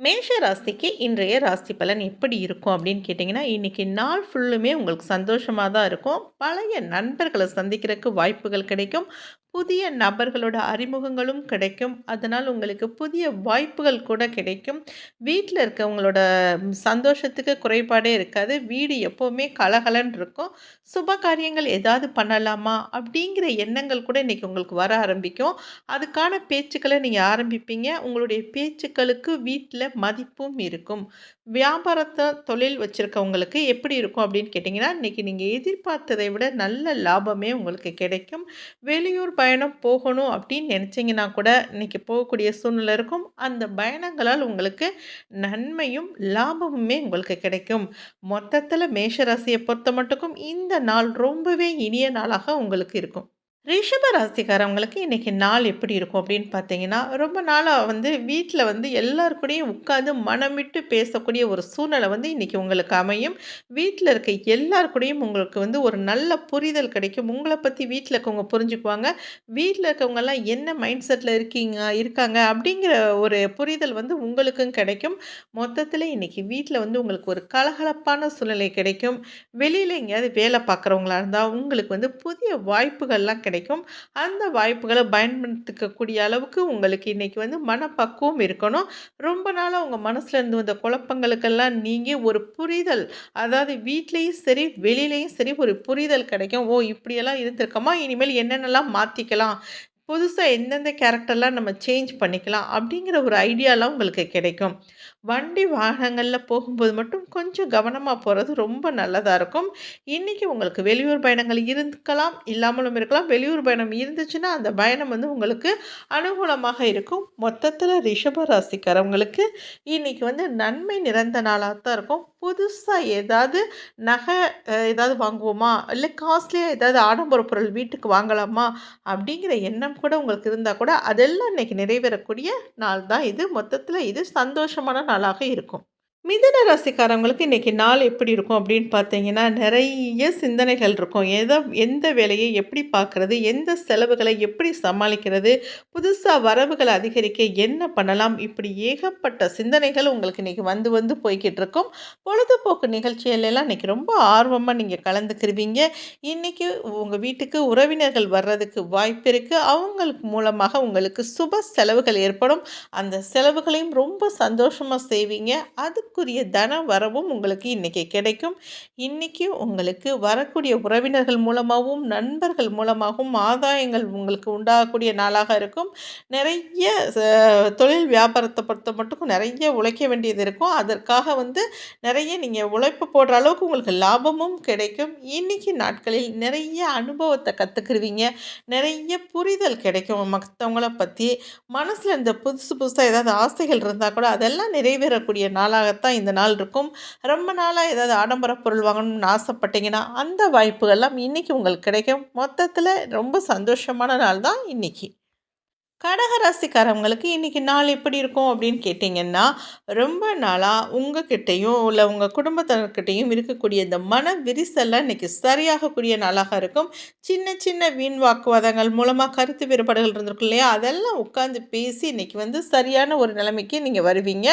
மேஷ ராசிக்கு இன்றைய ராசி பலன் எப்படி இருக்கும் அப்படின்னு கேட்டிங்கன்னா இன்றைக்கி நாள் ஃபுல்லுமே உங்களுக்கு சந்தோஷமாக தான் இருக்கும். பழைய நண்பர்களை சந்திக்கிறதுக்கு வாய்ப்புகள் கிடைக்கும். புதிய நபர்களோட அறிமுகங்களும் கிடைக்கும். அதனால் உங்களுக்கு புதிய வாய்ப்புகள் கூட கிடைக்கும். வீட்டில் இருக்கவங்களோட சந்தோஷத்துக்கு குறைபாடே இருக்காது. வீடு எப்போவுமே கலகலன் இருக்கும். சுப காரியங்கள் ஏதாவது பண்ணலாமா? அப்படிங்கிற எண்ணங்கள் கூட இன்றைக்கி உங்களுக்கு வர ஆரம்பிக்கும். அதுக்கான பேச்சுக்களை நீங்கள் ஆரம்பிப்பீங்க. உங்களுடைய பேச்சுக்களுக்கு வீட்டில் மதிப்பும் இருக்கும். வியாபாரத்தை தொழில் வச்சுருக்கவங்களுக்கு எப்படி இருக்கும் அப்படின்னு கேட்டிங்கன்னா இன்றைக்கி நீங்கள் எதிர்பார்த்ததை விட நல்ல லாபமே உங்களுக்கு கிடைக்கும். வெளியூர் பயணம் போகணும் அப்படின்னு நினச்சிங்கன்னா கூட இன்றைக்கி போகக்கூடிய சூழ்நிலை இருக்கும். அந்த பயணங்களால் உங்களுக்கு நன்மையும் லாபமுமே உங்களுக்கு கிடைக்கும். மொத்தத்தில் மேஷராசியை பொறுத்த மட்டுக்கும் இந்த நாள் ரொம்பவே இனிய நாளாக உங்களுக்கு இருக்கும். ரிஷப ராசிக்காரவங்களுக்கு இன்றைக்கி நாள் எப்படி இருக்கும் அப்படின்னு பார்த்தீங்கன்னா ரொம்ப நாளாக வந்து வீட்டில் வந்து எல்லாருக்கூடையும் உட்காந்து மனமிட்டு பேசக்கூடிய ஒரு சூழ்நிலை வந்து இன்றைக்கி உங்களுக்கு அமையும். வீட்டில் இருக்க எல்லாருக்கூடையும் உங்களுக்கு வந்து ஒரு நல்ல புரிதல் கிடைக்கும். உங்களை பற்றி வீட்டில் இருக்கவங்க புரிஞ்சுக்குவாங்க. வீட்டில் இருக்கவங்கெல்லாம் என்ன மைண்ட் செட்டில் இருக்கீங்க இருக்காங்க அப்படிங்கிற ஒரு புரிதல் வந்து உங்களுக்கும் கிடைக்கும். மொத்தத்தில் இன்றைக்கி வீட்டில் வந்து உங்களுக்கு ஒரு கலகலப்பான சூழ்நிலை கிடைக்கும். வெளியில் எங்கேயாவது வேலை பார்க்குறவங்களா இருந்தால் உங்களுக்கு வந்து புதிய வாய்ப்புகள்லாம் கிடைக்கும் கிடைக்கும். அந்த வாய்ப்புகளை பயன்படுத்திக்கக்கூடிய அளவுக்கு உங்களுக்கு இன்றைக்கி வந்து மனப்பக்குவம் இருக்கணும். ரொம்ப நாளாக உங்கள் மனசில் இருந்து வந்த குழப்பங்களுக்கெல்லாம் நீங்கள் ஒரு புரிதல் அதாவது வீட்லேயும் சரி வெளியிலையும் சரி ஒரு புரிதல் கிடைக்கும். ஓ இப்படியெல்லாம் இருந்திருக்கோமா? இனிமேல் என்னென்னலாம் மாற்றிக்கலாம் புதுசாக எந்தெந்த கேரக்டர்லாம் நம்ம சேஞ்ச் பண்ணிக்கலாம்? அப்படிங்கிற ஒரு ஐடியாலாம் உங்களுக்கு கிடைக்கும். வண்டி வாகனங்களில் போகும்போது மட்டும் கொஞ்சம் கவனமாக போகிறது ரொம்ப நல்லதாக இருக்கும். இன்றைக்கி உங்களுக்கு வெளியூர் பயணங்கள் இருக்கலாம் இல்லாமலும் இருக்கலாம். வெளியூர் பயணம் இருந்துச்சுன்னா அந்த பயணம் வந்து உங்களுக்கு அனுகூலமாக இருக்கும். மொத்தத்தில் ரிஷப ராசிக்காரவங்களுக்கு இன்றைக்கி வந்து நன்மை நிறந்த நாளாக தான் இருக்கும். புதுசாக ஏதாவது நகை ஏதாவது வாங்குவோமா? இல்லை காஸ்ட்லியாக ஏதாவது ஆடம்பர பொருள் வீட்டுக்கு வாங்கலாமா? அப்படிங்கிற எண்ணம் கூட உங்களுக்கு இருந்தால் கூட அதெல்லாம் இன்றைக்கி நிறைவேறக்கூடிய நாள் தான் இது. மொத்தத்தில் இது சந்தோஷமான நாளாக இருக்கும். மிதன ராசிக்காரவங்களுக்கு இன்றைக்கி நாள் எப்படி இருக்கும் அப்படின்னு பார்த்தீங்கன்னா நிறைய சிந்தனைகள் இருக்கும். எதை எந்த வேலையை எப்படி பார்க்குறது எந்த செலவுகளை எப்படி சமாளிக்கிறது புதுசாக வரவுகளை அதிகரிக்க என்ன பண்ணலாம் இப்படி ஏகப்பட்ட சிந்தனைகள் உங்களுக்கு இன்றைக்கி வந்து வந்து போய்கிட்டு இருக்கும். பொழுதுபோக்கு நிகழ்ச்சியிலலாம் இன்றைக்கி ரொம்ப ஆர்வமாக நீங்கள் கலந்துக்கிருவீங்க. இன்றைக்கி உங்கள் வீட்டுக்கு உறவினர்கள் வர்றதுக்கு வாய்ப்பு இருக்குது அவங்களுக்கு மூலமாக உங்களுக்கு சுப செலவுகள் ஏற்படும். அந்த செலவுகளையும் ரொம்ப சந்தோஷமாக செய்வீங்க. அது அதற்குரிய தன வரவும் உங்களுக்கு இன்றைக்கி கிடைக்கும். இன்றைக்கி உங்களுக்கு வரக்கூடிய உறவினர்கள் மூலமாகவும் நண்பர்கள் மூலமாகவும் ஆதாயங்கள் உங்களுக்கு உண்டாகக்கூடிய நாளாக இருக்கும். நிறைய தொழில் வியாபாரத்தை பொறுத்த மட்டும் நிறைய உழைக்க வேண்டியது இருக்கும். அதற்காக வந்து நிறைய நீங்கள் உழைப்பு போடுற அளவுக்கு உங்களுக்கு லாபமும் கிடைக்கும். இன்றைக்கி நாட்களில் நிறைய அனுபவத்தை கற்றுக்குருவீங்க நிறைய புரிதல் கிடைக்கும் மற்றவங்கள பற்றி மனசில் இந்த புதுசு புதுசாக ஏதாவது ஆசைகள் இருந்தால் கூட அதெல்லாம் நிறைவேறக்கூடிய நாளாக தான் இந்த நாள் இருக்கும். ரொம்ப நாளாக ஏதாவது ஆடம்பர பொருள் வாங்கணும்னு ஆசைப்பட்டீங்கன்னா அந்த வாய்ப்புகள்லாம் இன்றைக்கி உங்களுக்கு கிடைக்கும். மொத்தத்தில் ரொம்ப சந்தோஷமான நாள் தான் இன்றைக்கி கடகராசிக்காரவங்களுக்கு இன்றைக்கி நாள் எப்படி இருக்கும் அப்படின்னு கேட்டிங்கன்னா ரொம்ப நாளாக உங்ககிட்டையும் இல்லை உங்கள் குடும்பத்தினர்கிட்டையும் இருக்கக்கூடிய இந்த மன விரிசல்லாம் இன்றைக்கி சரியாகக்கூடிய நாளாக இருக்கும். சின்ன சின்ன வீண் வாக்குவாதங்கள் மூலமாக கருத்து வேறுபாடுகள் இருந்திருக்கும் இல்லையா? அதெல்லாம் உட்காந்து பேசி இன்றைக்கி வந்து சரியான ஒரு நிலைமைக்கு நீங்கள் வருவீங்க.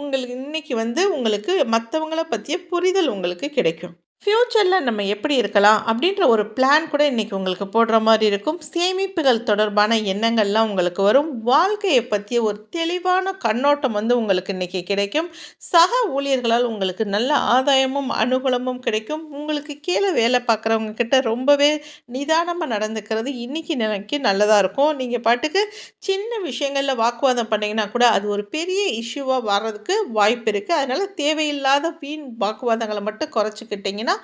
உங்களுக்கு இன்றைக்கி வந்து உங்களுக்கு மற்றவங்கள பற்றிய புரிதல் உங்களுக்கு கிடைக்கும். ஃப்யூச்சரில் நம்ம எப்படி இருக்கலாம் அப்படின்ற ஒரு பிளான் கூட இன்றைக்கி உங்களுக்கு போடுற மாதிரி இருக்கும். சேமிப்புகள் தொடர்பான எண்ணங்கள்லாம் உங்களுக்கு வரும். வாழ்க்கையை பற்றிய ஒரு தெளிவான கண்ணோட்டம் வந்து உங்களுக்கு இன்றைக்கி கிடைக்கும். சக ஊழியர்களால் உங்களுக்கு நல்ல ஆதாயமும் அனுகூலமும் கிடைக்கும். உங்களுக்கு கீழே வேலை பார்க்குறவங்க கிட்ட ரொம்பவே நிதானமாக நடந்துக்கிறது இன்றைக்கி நினைக்கி நல்லதாக இருக்கும். நீங்கள் பாட்டுக்கு சின்ன விஷயங்களில் வாக்குவாதம் பண்ணிங்கன்னா கூட அது ஒரு பெரிய இஷ்யூவாக வர்றதுக்கு வாய்ப்பு இருக்குது அதனால் தேவையில்லாத வீண் வாக்குவாதங்களை மட்டும் குறைச்சிக்கிட்டிங்கன்னா அப்படின்னா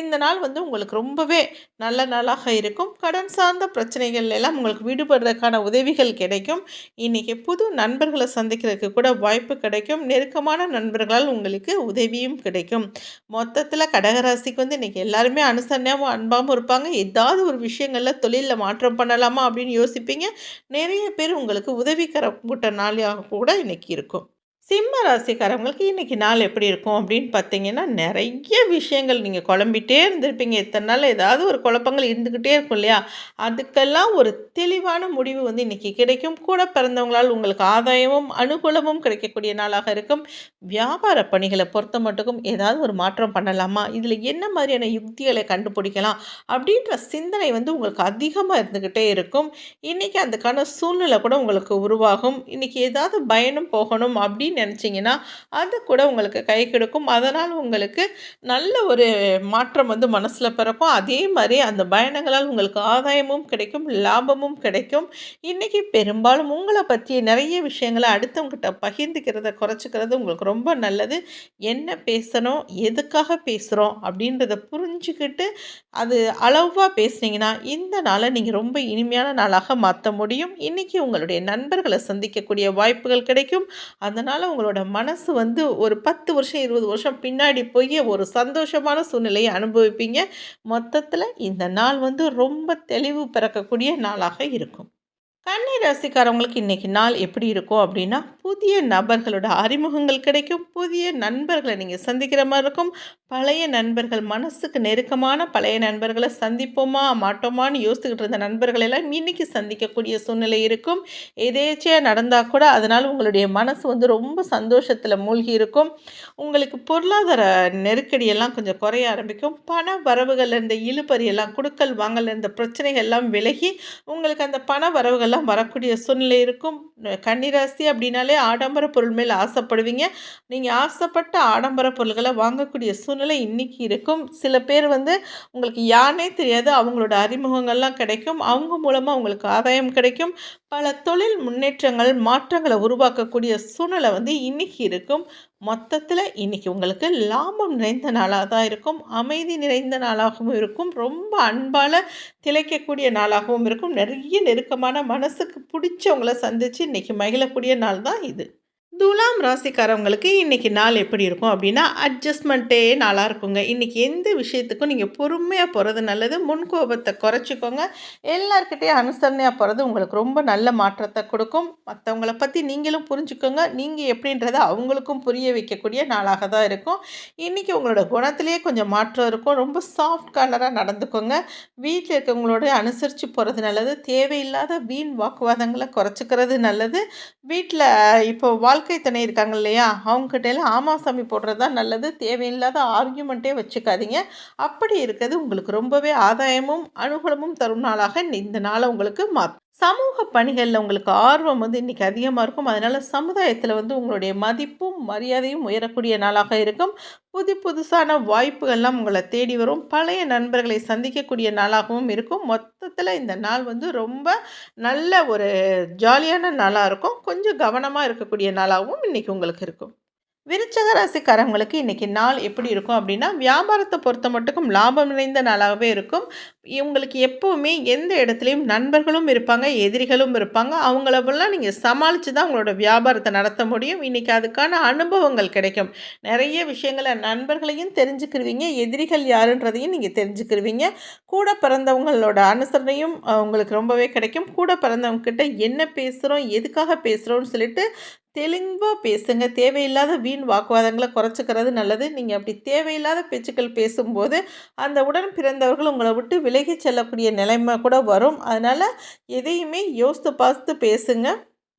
இந்த நாள் வந்து உங்களுக்கு ரொம்பவே நல்ல நாளாக இருக்கும். கடன் சார்ந்த பிரச்சனைகள் எல்லாம் உங்களுக்கு விடுபடுறதுக்கான உதவிகள் கிடைக்கும். இன்றைக்கி புது நண்பர்களை சந்திக்கிறதுக்கு கூட வாய்ப்பு கிடைக்கும். நெருக்கமான நண்பர்களால் உங்களுக்கு உதவியும் கிடைக்கும். மொத்தத்தில் கடகராசிக்கு வந்து இன்றைக்கி எல்லாருமே அனுசரணையாகவும் அன்பாகவும் இருப்பாங்க. ஏதாவது ஒரு விஷயங்களில் தொழிலில் மாற்றம் பண்ணலாமா அப்படின்னு யோசிப்பீங்க. நிறைய பேர் உங்களுக்கு உதவிக்கர கூட்ட நாளாக கூட இன்றைக்கி இருக்கும். சிம்ம ராசிக்காரவங்களுக்கு இன்றைக்கி நாள் எப்படி இருக்கும் அப்படின்னு பார்த்தீங்கன்னா நிறைய விஷயங்கள் நீங்கள் குழம்பிட்டே இருந்திருப்பீங்க. இத்தனை நாள் ஏதாவது ஒரு குழப்பங்கள் இருந்துக்கிட்டே இருக்கும் இல்லையா? அதுக்கெல்லாம் ஒரு தெளிவான முடிவு வந்து இன்றைக்கி கிடைக்கும். கூட பிறந்தவங்களால் உங்களுக்கு ஆதாயமும் அனுகூலமும் கிடைக்கக்கூடிய நாளாக இருக்கும். வியாபார பணிகளை பொறுத்த மட்டுக்கும் ஏதாவது ஒரு மாற்றம் பண்ணலாமா? இதில் என்ன மாதிரியான யுக்திகளை கண்டுபிடிக்கலாம்? அப்படின்ற சிந்தனை வந்து உங்களுக்கு அதிகமாக இருந்துக்கிட்டே இருக்கும். இன்றைக்கி அதுக்கான சூழ்நிலை கூட உங்களுக்கு உருவாகும். இன்றைக்கி ஏதாவது பயணம் போகணும் அப்படின்னு நினச்சிங்கன்னா அது கூட உங்களுக்கு கை கொடுக்கும். அதனால் உங்களுக்கு நல்ல ஒரு மாற்றம் வந்து மனசில் பிறக்கும். அதே மாதிரி அந்த பயணங்களால் உங்களுக்கு ஆதாயமும் கிடைக்கும் லாபமும் கிடைக்கும். இன்றைக்கி பெரும்பாலும் உங்களை பற்றி நிறைய விஷயங்களை அடுத்தவங்ககிட்ட பகிர்ந்துக்கிறத குறைச்சிக்கிறது உங்களுக்கு ரொம்ப நல்லது. என்ன பேசணும் எதுக்காக பேசுகிறோம் அப்படின்றத புரிஞ்சுக்கிட்டு அது அளவாக பேசுனீங்கன்னா இந்த நாளை நீங்கள் ரொம்ப இனிமையான நாளாக மாற்ற முடியும். இன்றைக்கி உங்களுடைய நண்பர்களை சந்திக்கக்கூடிய வாய்ப்புகள் கிடைக்கும். அதனால் உங்களோட மனசு வந்து ஒரு பத்து வருஷம் இருபது வருஷம் பின்னாடி போய் ஒரு சந்தோஷமான சூழ்நிலையை அனுபவிப்பீங்க. மொத்தத்தில் இந்த நாள் வந்து ரொம்ப தெளிவு பிறக்கக்கூடிய நாளாக இருக்கும். கன்னி ராசிக்காரவங்களுக்கு இன்றைக்கி நாள் எப்படி இருக்கும் அப்படின்னா புதிய நபர்களோட அறிமுகங்கள் கிடைக்கும். புதிய நண்பர்களை நீங்கள் சந்திக்கிற மாதிரி இருக்கும். பழைய நண்பர்கள் மனசுக்கு நெருக்கமான பழைய நண்பர்களை சந்திப்போமா மாட்டோமான்னு யோசிச்சுக்கிட்டு இருந்த நண்பர்கள் எல்லாம் இன்றைக்கி சந்திக்கக்கூடிய சூழ்நிலை இருக்கும். எதேச்சியாக நடந்தால் கூட அதனால் உங்களுடைய மனசு வந்து ரொம்ப சந்தோஷத்தில் மூழ்கி இருக்கும். உங்களுக்கு பொருளாதார நெருக்கடியெல்லாம் கொஞ்சம் குறைய ஆரம்பிக்கும். பண வரவுகள் இருந்த இழுபறியெல்லாம் கொடுக்கல் வாங்கல் இருந்த பிரச்சனைகள் எல்லாம் விலகி உங்களுக்கு அந்த பண வரவுகள் அதெல்லாம் வரக்கூடிய சூழ்நிலை இருக்கும். கன்னிராசி அப்படின்னாலே ஆடம்பர பொருள் மேல் ஆசைப்படுவீங்க. நீங்கள் ஆசைப்பட்ட ஆடம்பர பொருள்களை வாங்கக்கூடிய சூழ்நிலை இன்றைக்கி இருக்கும். சில பேர் வந்து உங்களுக்கு யானே தெரியாது. அவங்களோட அறிமுகங்கள்லாம் கிடைக்கும். அவங்க மூலமாக உங்களுக்கு ஆதாயம் கிடைக்கும். பல தொழில் முன்னேற்றங்கள் மாற்றங்களை உருவாக்கக்கூடிய சூழ்நிலை வந்து இன்றைக்கி இருக்கும். மொத்தத்தில் இன்றைக்கி உங்களுக்கு லாபம் நிறைந்த நாளாக தான் இருக்கும் அமைதி நிறைந்த நாளாகவும் இருக்கும் ரொம்ப அன்பால் திளைக்கக்கூடிய நாளாகவும் இருக்கும். நிறைய நெருக்கமான மனசுக்கு பிடிச்சவங்கள சந்தித்து இன்றைக்கி மகிழக்கூடிய நாள் தான் இது. துலாம் ராசிக்காரவங்களுக்கு இன்றைக்கி நாள் எப்படி இருக்கும் அப்படின்னா அட்ஜஸ்ட்மெண்ட்டே நாளாக இருக்குங்க. இன்றைக்கி எந்த விஷயத்துக்கும் நீங்கள் பொறுமையாக போகிறது நல்லது முன்கோபத்தை குறைச்சிக்கோங்க. எல்லாருக்கிட்டேயும் அனுசரணையாக போகிறது உங்களுக்கு ரொம்ப நல்ல மாற்றத்தை கொடுக்கும். மற்றவங்கள பற்றி நீங்களும் புரிஞ்சுக்கோங்க. நீங்கள் எப்படின்றத அவங்களுக்கும் புரிய வைக்கக்கூடிய நாளாக தான் இருக்கும். இன்றைக்கி உங்களோட குணத்திலேயே கொஞ்சம் மாற்றம் இருக்கும். ரொம்ப சாஃப்ட் கார்னராக நடந்துக்கோங்க. வீட்டில் இருக்கவங்களோட அனுசரித்து போகிறது நல்லது. தேவையில்லாத வீண் வாக்குவாதங்களை குறைச்சிக்கிறது நல்லது. வீட்டில் இப்போ வாழ்க்கை வாழ்க்கை துணை இருக்காங்க இல்லையா? அவங்ககிட்ட ஆமாசாமி சாமி போடுறது தான் நல்லது. தேவையில்லாத ஆர்கியூமெண்ட்டே வச்சுக்காதீங்க. அப்படி இருக்கிறது உங்களுக்கு ரொம்பவே ஆதாயமும் அனுகூலமும் தரும் நாளாக இந்த நாளை உங்களுக்கு மாற்றும் சமூக பணிகளில் உங்களுக்கு ஆர்வம் வந்து இன்றைக்கி அதிகமாக இருக்கும். அதனால் சமுதாயத்தில் வந்து உங்களுடைய மதிப்பும் மரியாதையும் உயரக்கூடிய நாளாக இருக்கும். புது புதுசான வாய்ப்புகள்லாம் உங்களை தேடி வரும். பழைய நண்பர்களை சந்திக்கக்கூடிய நாளாகவும் இருக்கும். மொத்தத்தில் இந்த நாள் வந்து ரொம்ப நல்ல ஒரு ஜாலியான நாளாக இருக்கும். கொஞ்சம் கவனமாக இருக்கக்கூடிய நாளாகவும் இன்றைக்கி உங்களுக்கு இருக்கும். விருச்சக ராசிக்காரங்களுக்கு இன்றைக்கி நாள் எப்படி இருக்கும் அப்படின்னா வியாபாரத்தை பொறுத்த மட்டுக்கும் லாபம் நிறைந்த நாளாகவே இருக்கும். இவங்களுக்கு எப்போவுமே எந்த இடத்துலையும் நண்பர்களும் இருப்பாங்க எதிரிகளும் இருப்பாங்க. அவங்களவெல்லாம் நீங்கள் சமாளித்து தான் உங்களோட வியாபாரத்தை நடத்த முடியும். இன்றைக்கி அதுக்கான அனுபவங்கள் கிடைக்கும். நிறைய விஷயங்களை நண்பர்களையும் தெரிஞ்சுக்கிருவீங்க எதிரிகள் யாருன்றதையும் நீங்கள் தெரிஞ்சுக்கிருவீங்க. கூட பிறந்தவங்களோட அனுசரணையும் உங்களுக்கு ரொம்பவே கிடைக்கும். கூட பிறந்தவங்க கிட்ட என்ன பேசுகிறோம் எதுக்காக பேசுகிறோன்னு சொல்லிட்டு தெளிவாக பேசுங்க. தேவையில்லாத வீண் வாக்குவாதங்களை குறைச்சிக்கிறது நல்லது. நீங்கள் அப்படி தேவையில்லாத பேச்சுக்கள் பேசும்போது அந்த உடன் பிறந்தவர்கள் உங்களை விட்டு விலகி செல்லக்கூடிய நிலைமை கூட வரும். அதனால் எதையுமே யோசித்து பார்த்து பேசுங்க.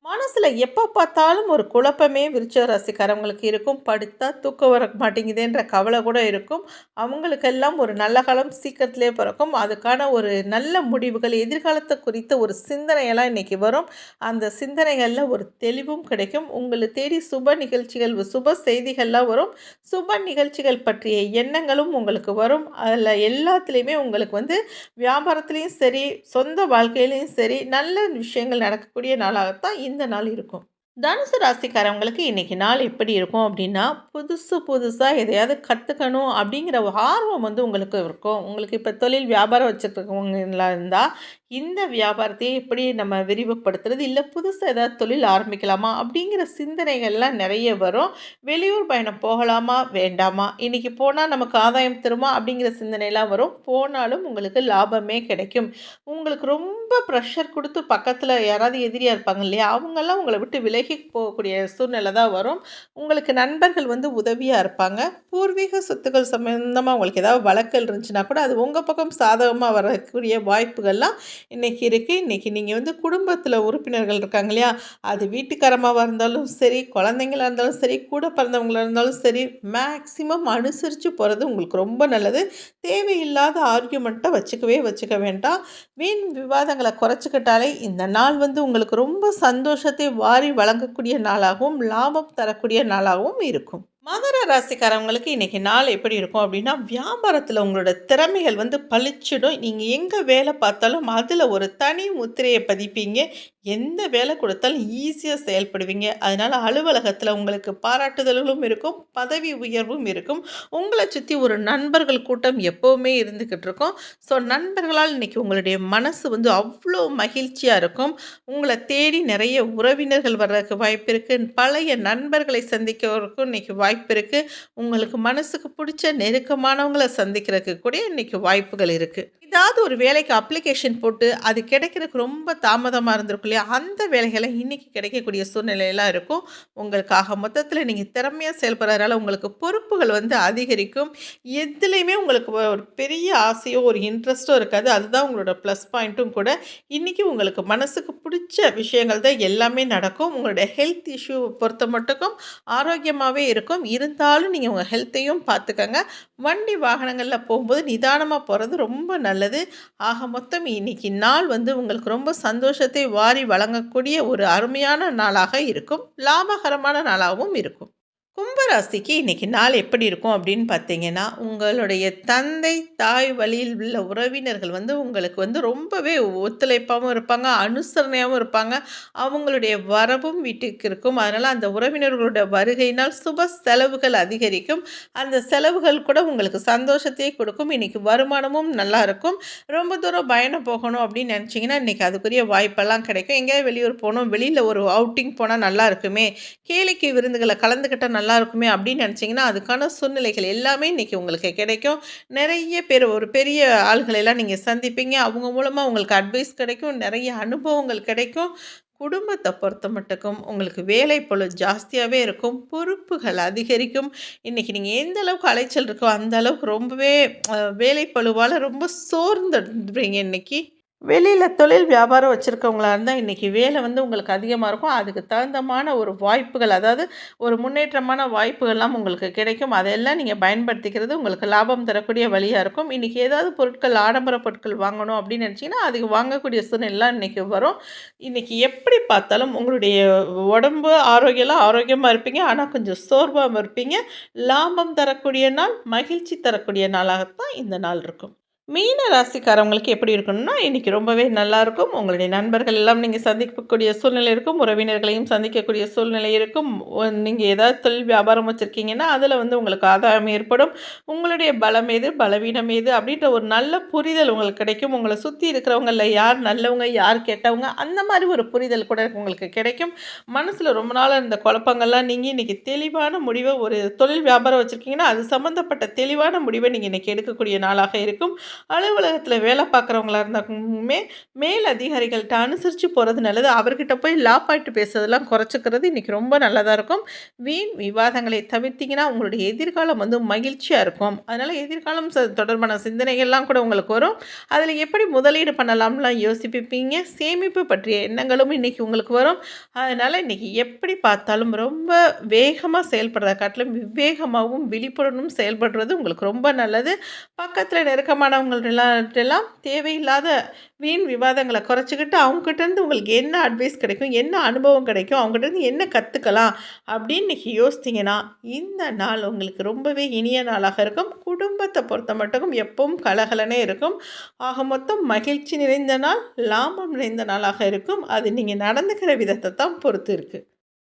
மனசில் எப்போ பார்த்தாலும் ஒரு குழப்பமே விருச்ச ராசிக்காரவங்களுக்கு இருக்கும். படுத்தா தூக்கம் வர மாட்டேங்குதுன்ற கவலை கூட இருக்கும். அவங்களுக்கெல்லாம் ஒரு நல்ல காலம் சீக்கிரத்திலே பிறக்கும். அதுக்கான ஒரு நல்ல முடிவுகள் எதிர்காலத்தை குறித்த ஒரு சிந்தனையெல்லாம் இன்றைக்கி வரும். அந்த சிந்தனைகளில் ஒரு தெளிவும் கிடைக்கும். உங்களை தேடி சுப நிகழ்ச்சிகள் சுப செய்திகள்லாம் வரும். சுப நிகழ்ச்சிகள் பற்றிய எண்ணங்களும் உங்களுக்கு வரும். அதில் எல்லாத்துலேயுமே உங்களுக்கு வந்து வியாபாரத்துலேயும் சரி சொந்த வாழ்க்கையிலையும் சரி நல்ல விஷயங்கள் நடக்கக்கூடிய நாளாகத்தான் இந்த நாள் இருக்கும். தனுசு ராசிக்காரவங்களுக்கு இன்றைக்கி நாள் எப்படி இருக்கும் அப்படின்னா புதுசு புதுசாக எதையாவது கற்றுக்கணும் அப்படிங்கிற ஆர்வம் வந்து உங்களுக்கு இருக்கும். உங்களுக்கு இப்போ தொழில் வியாபாரம் வச்சுருக்கவங்களா இருந்தால் இந்த வியாபாரத்தையே எப்படி நம்ம விரிவுபடுத்துறது? இல்லை புதுசாக ஏதாவது தொழில் ஆரம்பிக்கலாமா? அப்படிங்கிற சிந்தனைகள்லாம் நிறைய வரும். வெளியூர் பயணம் போகலாமா? வேண்டாமா? இன்றைக்கி போனால் நமக்கு ஆதாயம் தருமா? அப்படிங்கிற சிந்தனைலாம் வரும். போனாலும் உங்களுக்கு லாபமே கிடைக்கும். உங்களுக்கு ரொம்ப ப்ரெஷர் கொடுத்து பக்கத்தில் யாராவது எதிரியாக இருப்பாங்க இல்லையா? அவங்கெல்லாம் உங்களை விட்டு விலகி போகக்கூடிய சூழ்நிலை தான் வரும். உங்களுக்கு நண்பர்கள் வந்து உதவியாக இருப்பாங்க. பூர்வீக சொத்துக்கள் சம்மந்தமாக உங்களுக்கு ஏதாவது வழக்கல் இருந்துச்சுன்னா கூட அது உங்கள் பக்கம் சாதகமாக வரக்கூடிய வாய்ப்புகள்லாம் இன்றைக்கி இருக்குது இன்றைக்கி நீங்கள் வந்து குடும்பத்தில் உறுப்பினர்கள் இருக்காங்க இல்லையா? அது வீட்டுக்காரமாக இருந்தாலும் சரி குழந்தைங்களாக இருந்தாலும் சரி கூட பிறந்தவங்களாக இருந்தாலும் சரி மேக்சிமம் அனுசரித்து போகிறது உங்களுக்கு ரொம்ப நல்லது. தேவையில்லாத ஆர்கியூமெண்ட்டை வச்சுக்கவே வச்சுக்க வேண்டாம். வீண் விவாதங்களை குறைச்சிக்கிட்டாலே இந்த நாள் வந்து உங்களுக்கு ரொம்ப சந்தோஷத்தை வாரி வழங்கக்கூடிய நாளாகவும் லாபம் தரக்கூடிய நாளாகவும் இருக்கும். மகர ராசிக்காரவங்களுக்கு இன்றைக்கி நாள் எப்படி இருக்கும் அப்படின்னா வியாபாரத்தில் உங்களோட திறமைகள் வந்து பளிச்சிடும். நீங்கள் எங்கே வேலை பார்த்தாலும் அதில் ஒரு தனி முத்திரையை பதிப்பீங்க. எந்த வேலை கொடுத்தாலும் ஈஸியாக செயல்படுவீங்க. அதனால் அலுவலகத்தில் உங்களுக்கு பாராட்டுதல்களும் இருக்கும் பதவி உயர்வும் இருக்கும். உங்களை சுற்றி ஒரு நண்பர்கள் கூட்டம் எப்போவுமே இருந்துக்கிட்டு இருக்கும். ஸோ நண்பர்களால் இன்றைக்கி உங்களுடைய மனசு வந்து அவ்வளோ மகிழ்ச்சியாக இருக்கும். உங்களை தேடி நிறைய உறவினர்கள் வர்றதுக்கு வாய்ப்பு இருக்குது பழைய நண்பர்களை சந்திக்கிறதுக்கும் இன்றைக்கி வாய்ப்பு இருக்குது உங்களுக்கு மனசுக்கு பிடிச்ச நெருக்கமானவங்களை சந்திக்கிறதுக்கு கூட இன்றைக்கி வாய்ப்புகள் இருக்குது ஏதாவது ஒரு வேலைக்கு அப்ளிகேஷன் போட்டு அது கிடைக்கிறதுக்கு ரொம்ப தாமதமாக இருந்திருக்கும் இல்லையா? அந்த வேலைகளை இன்றைக்கி கிடைக்கக்கூடிய சூழ்நிலையெல்லாம் இருக்கும். உங்களுக்காக மொத்தத்தில் நீங்கள் திறமையாக செயல்படுறதால உங்களுக்கு பொறுப்புகள் வந்து அதிகரிக்கும். எதுலேயுமே உங்களுக்கு ஒரு பெரிய ஆசையோ ஒரு இன்ட்ரெஸ்ட்டோ இருக்காது. அதுதான் உங்களோட ப்ளஸ் பாயிண்ட்டும் கூட. இன்றைக்கி உங்களுக்கு மனசுக்கு பிடிச்ச விஷயங்கள் தான் எல்லாமே நடக்கும். உங்களுடைய ஹெல்த் இஷ்யூ பொறுத்த மட்டுக்கும் ஆரோக்கியமாகவே இருக்கும். இருந்தாலும் நீங்கள் உங்கள் ஹெல்த்தையும் பார்த்துக்கங்க. வண்டி வாகனங்களில் போகும்போது நிதானமாக போகிறது ரொம்ப நல்லது. ஆக மொத்தம் இன்னைக்கு நாள் வந்து உங்களுக்கு ரொம்ப சந்தோஷத்தை வாரி வழங்கக்கூடிய ஒரு அருமையான நாளாக இருக்கும். லாபகரமான நாளாகவும் இருக்கும். கும்பராசிக்கு இன்றைக்கி நாள் எப்படி இருக்கும் அப்படின்னு பார்த்தீங்கன்னா உங்களுடைய தந்தை தாய் வழியில் உள்ள உறவினர்கள் வந்து உங்களுக்கு வந்து ரொம்பவே ஒத்துழைப்பாகவும் இருப்பாங்க அனுசரணையாகவும் இருப்பாங்க. அவங்களுடைய வரவும் வீட்டுக்கு இருக்கும். அதனால் அந்த உறவினர்களுடைய வருகையினால் சுப செலவுகள் அதிகரிக்கும். அந்த செலவுகள் கூட உங்களுக்கு சந்தோஷத்தையே கொடுக்கும். இன்றைக்கி வருமானமும் நல்லா இருக்கும். ரொம்ப தூரம் பயணம் போகணும் அப்படின்னு நினச்சிங்கன்னா இன்றைக்கி அதுக்குரிய வாய்ப்பெல்லாம் கிடைக்கும். எங்கேயாவது வெளியூர் போகணும் வெளியில் ஒரு அவுட்டிங் போனால் நல்லா இருக்குமே. கேளிக்கை விருந்துகளை கலந்துக்கிட்டால் நல்லா இருக்குமே அப்படின்னு நினச்சிங்கன்னா அதுக்கான சூழ்நிலைகள் எல்லாமே இன்றைக்கி உங்களுக்கு கிடைக்கும். நிறைய பேர் ஒரு பெரிய ஆள்களெல்லாம் நீங்கள் சந்திப்பீங்க. அவங்க மூலமாக உங்களுக்கு அட்வைஸ் கிடைக்கும். நிறைய அனுபவங்கள் கிடைக்கும். குடும்பத்தை பொறுத்த மட்டுக்கும் உங்களுக்கு வேலை பொழு ஜாஸ்தியாகவே இருக்கும். பொறுப்புகள் அதிகரிக்கும். இன்றைக்கி நீங்கள் எந்த அளவுக்கு அலைச்சல் இருக்கோ அந்த அளவுக்கு ரொம்பவே வேலை பழுவால் ரொம்ப சோர்ந்துடுறீங்க இன்றைக்கி வெளியில் தொழில் வியாபாரம் வச்சுருக்கவங்களா இருந்தால் இன்றைக்கி வேலை வந்து உங்களுக்கு அதிகமாக இருக்கும். அதுக்கு தகுந்தமான ஒரு வாய்ப்புகள் அதாவது ஒரு முன்னேற்றமான வாய்ப்புகள்லாம் உங்களுக்கு கிடைக்கும். அதெல்லாம் நீங்கள் பயன்படுத்திக்கிறது உங்களுக்கு லாபம் தரக்கூடிய வழியாக இருக்கும். இன்றைக்கி ஏதாவது பொருட்கள் ஆடம்பர பொருட்கள் வாங்கணும் அப்படின்னு நினச்சிங்கன்னா அதுக்கு வாங்கக்கூடிய சூழ்நிலாம் இன்றைக்கி வரும். இன்றைக்கி எப்படி பார்த்தாலும் உங்களுடைய உடம்பு ஆரோக்கியம்லாம் ஆரோக்கியமாக இருப்பீங்க. ஆனால் கொஞ்சம் சோர்வாக இருப்பீங்க. லாபம் தரக்கூடிய நாள் மகிழ்ச்சி தரக்கூடிய நாளாகத்தான் இந்த நாள் இருக்கும். மீன ராசிக்காரவங்களுக்கு எப்படி இருக்கணும்னா இன்றைக்கி ரொம்பவே நல்லாயிருக்கும் உங்களுடைய நண்பர்கள் எல்லாம் நீங்கள் சந்திக்கக்கூடிய சூழ்நிலை இருக்கும். உறவினர்களையும் சந்திக்கக்கூடிய சூழ்நிலை இருக்கும். நீங்கள் ஏதாவது தொழில் வியாபாரம் வச்சுருக்கீங்கன்னா அதில் வந்து உங்களுக்கு ஆதாயம் ஏற்படும். உங்களுடைய பலம் எது பலவீனம் எது அப்படின்ற ஒரு நல்ல புரிதல் உங்களுக்கு கிடைக்கும். உங்களை சுற்றி இருக்கிறவங்களில் யார் நல்லவங்க யார் கெட்டவங்க அந்த மாதிரி ஒரு புரிதல் கூட உங்களுக்கு கிடைக்கும். மனசில் ரொம்ப நாள் இந்த குழப்பங்கள்லாம் நீங்கள் இன்றைக்கி தெளிவான முடிவை ஒரு தொழில் வியாபாரம் வச்சுருக்கீங்கன்னா அது சம்மந்தப்பட்ட தெளிவான முடிவை நீங்கள் இன்றைக்கி எடுக்கக்கூடிய நாளாக இருக்கும். அலுவலகத்தில் வேலை பார்க்குறவங்களா இருந்தாலுமே மேல் அதிகாரிகள்கிட்ட அனுசரித்து போகிறது நல்லது. அவர்கிட்ட போய் லா பாயிண்ட் பேசுறதெல்லாம் குறைச்சிக்கிறது இன்றைக்கி ரொம்ப நல்லதாக இருக்கும். வீண் விவாதங்களை தவிர்த்திங்கன்னா உங்களுடைய எதிர்காலம் வந்து மகிழ்ச்சியாக இருக்கும். அதனால் எதிர்காலம் தொடர்பான சிந்தனைகள்லாம் கூட உங்களுக்கு வரும். அதில் எப்படி முதலீடு பண்ணலாம்லாம் யோசிப்பிப்பீங்க? சேமிப்பு பற்றிய எண்ணங்களும் இன்றைக்கி உங்களுக்கு வரும். அதனால் இன்றைக்கி எப்படி பார்த்தாலும் ரொம்ப வேகமாக செயல்படுறத காட்டிலும் விவேகமாகவும் விழிப்புடனும் செயல்படுறது உங்களுக்கு ரொம்ப நல்லது. பக்கத்தில் நெருக்கமான அவங்கள்ட்டெல்லாம் தேவையில்லாத வீண் விவாதங்களை குறைச்சிக்கிட்டு அவங்ககிட்டேருந்து உங்களுக்கு என்ன அட்வைஸ் கிடைக்கும் என்ன அனுபவம் கிடைக்கும் அவங்ககிட்டருந்து என்ன கற்றுக்கலாம் அப்படின்னு இன்றைக்கி யோசித்தீங்கன்னா இந்த நாள் உங்களுக்கு ரொம்பவே இனிய நாளாக இருக்கும். குடும்பத்தை பொறுத்த மட்டும் எப்பவும் கலகலனே இருக்கும். ஆக மொத்தம் மகிழ்ச்சி நிறைந்த நாள் லாபம் நிறைந்த நாளாக இருக்கும். அது நீங்கள் நடந்துக்கிற விதத்தை தான் பொறுத்து இருக்குது